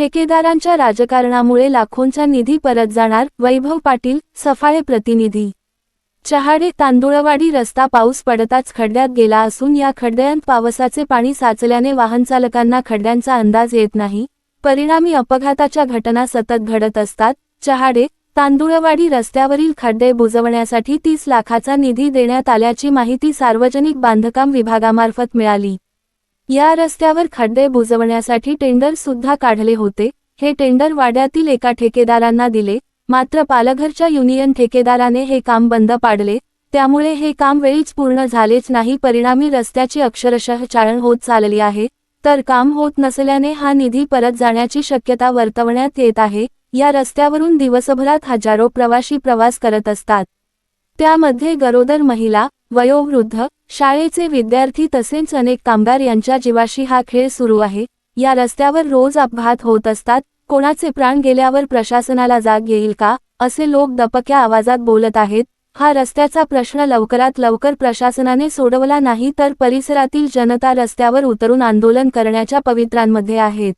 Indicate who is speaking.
Speaker 1: ठेकेदारांच्या राजकारणामुळे लाखोंचा निधी परत जाणार वैभव पाटील सफाळे प्रतिनिधी. चहाडे तांदुळवाडी रस्ता पाऊस पडताच खड्ड्यात गेला असून या खड्ड्यांत पावसाचे पाणी साचल्याने वाहनचालकांना खड्ड्यांचा अंदाज येत नाही. परिणामी अपघाताच्या घटना सतत घडत असतात. चहाडे तांदुळवाडी रस्त्यावरील खड्डे बुजवण्यासाठी तीस लाखाचा निधी देण्यात आल्याची माहिती सार्वजनिक बांधकाम विभागामार्फत मिळाली. या रस्त्यावर खड्डे बुजवण्यासाठी टेंडर सुद्धा काढले होते. हे टेंडर वाड्यातील एका ठेकेदारांना दिले. मात्र पालघरच्या युनियन ठेकेदाराने हे काम बंद पाडले. त्यामुळे हे काम वेळीच पूर्ण झालेच नाही. परिणामी रस्त्याची अक्षरशः चाळण होत चालली आहे. तर काम होत नसल्याने हा निधी परत जाण्याची शक्यता वर्तवण्यात येत आहे. या रस्त्यावरून दिवसभरात हजारो प्रवाशी प्रवास करत असतात. त्यामध्ये गरोदर महिला वयोवृद्ध शाळेचे विद्यार्थी तसेच अनेक कामगार यांच्या जीवाशी हा खेळ सुरू आहे. या रस्त्यावर रोज अपघात होत असतात. कोणाचे प्राण गेल्यावर प्रशासनाला जाग येईल का? असे लोक दपक्या आवाजात बोलत आहेत. हा रस्त्याचा प्रश्न लवकरात लवकर प्रशासनाने सोडवला नाही तर परिसरातील जनता रस्त्यावर उतरून आंदोलन करण्याच्या पवित्रांमध्ये आहेत.